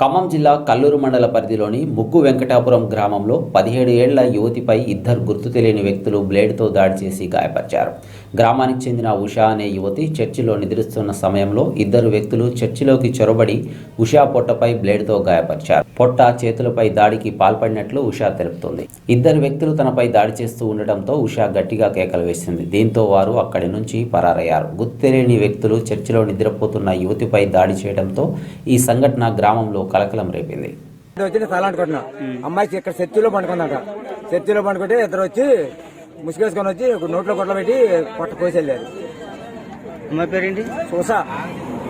ఖమ్మం జిల్లా కల్లూరు మండల పరిధిలోని ముగ్గు వెంకటాపురం గ్రామంలో పదిహేడు ఏళ్ళ యువతిపై ఇద్దరు గుర్తు తెలియని వ్యక్తులు బ్లేడ్తో దాడి చేసి గాయపరిచారు. గ్రామానికి చెందిన ఉషా అనే యువతి చర్చిలో నిద్రిస్తున్న సమయంలో ఇద్దరు వ్యక్తులు చర్చిలోకి చొరబడి ఉషా పొట్టపై బ్లేడ్తో గాయపరిచారు. పొట్ట చేతులపై దాడికి పాల్పడినట్లు ఉషా తెలుపుతుంది. ఇద్దరు వ్యక్తులు తనపై దాడి చేస్తూ ఉండటంతో ఉషా గట్టిగా కేకలు వేసింది. దీంతో వారు అక్కడి నుంచి పరారయ్యారు. గుర్తు తెలియని వ్యక్తులు చర్చిలో నిద్రపోతున్న యువతిపై దాడి చేయడంతో ఈ సంఘటన గ్రామంలో కలకలం రేపింది. వచ్చి నేను తలాంటుకుంటున్నా అమ్మాయి ఇక్కడ చర్చిలో పండుకుందంట. చర్చిలో పండుకుంటే ఇద్దరు వచ్చి ముసుగేసుకొని వచ్చి ఒక నోట్లో కొట్ల పెట్టి పొట్ట కోసి వెళ్ళారు అమ్మాయి పేరేంటి? చూసా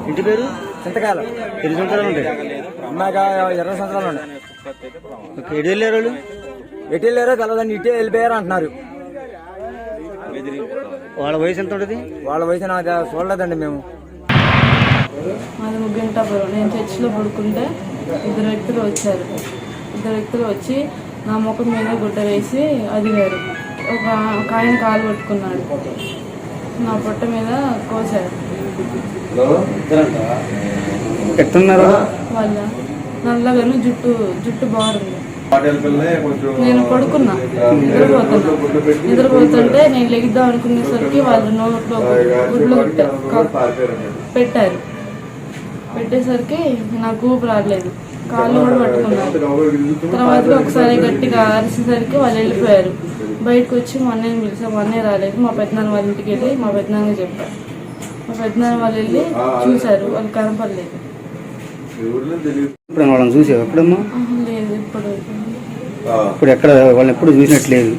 ఇంటి పేరు? చింతకాయలు. ఎన్ని సంవత్సరాలు ఉంటాయి? అమ్మాయికి ఇరవై సంవత్సరాలు ఉన్నాయి. ఎటు వెళ్ళారు వాళ్ళు? ఎటు వెళ్ళారో తెల్లదండి ఇటే వెళ్ళిపోయారు అంటున్నారు. వాళ్ళ వయసు ఎంత ఉంటుంది? వాళ్ళ వయసు నాకు చూడలేదండి మేము. మాది ముగ్గింటాపురం. నేను చర్చిలో పడుకుంటే ఇద్దరు వ్యక్తులు వచ్చారు. ఇద్దరు వ్యక్తులు వచ్చి నా ముఖం మీద గుడ్డ వేసి అదిగారు. ఒక ఒక ఆయన కాలు పట్టుకున్నాడు. నా పొట్ట మీద కోసారు. ఎట్టున్నారు వాళ్ళ నల్లగాను జుట్టు జుట్టు బాగుంది. నేను పడుకున్నా. నిద్రపోతున్నా. నిద్రపోతుంటే నేను లెగిద్దాం అనుకునేసరికి వాళ్ళు నోట్లో గుడ్లు పెట్టారు పెట్టారు. పెట్టేసరికి నాకు ఊపు రావట్లేదు. కాళ్ళు కూడా పట్టుకున్నారు తర్వాత ఒకసారి గట్టిగా అరిసేసరికి వాళ్ళు వెళ్ళిపోయారు. బయటకు వచ్చి మా అన్నయ్యని పిలిచా మా అన్నయ్య రాలేదు. మా పెద్దనాన్న వాళ్ళ ఇంటికి వెళ్ళి మా పెద్దనాన్న చెప్పారు. మా పెద్దనాన్న వాళ్ళు వెళ్ళి చూశారు. వాళ్ళు కనపడలేదు. ఇప్పుడు వాళ్ళని చూసావు? ఎప్పుడమ్మా? లేదు. ఇప్పుడు ఇప్పుడు ఎక్కడ? వాళ్ళని ఎప్పుడు చూసినట్లేదు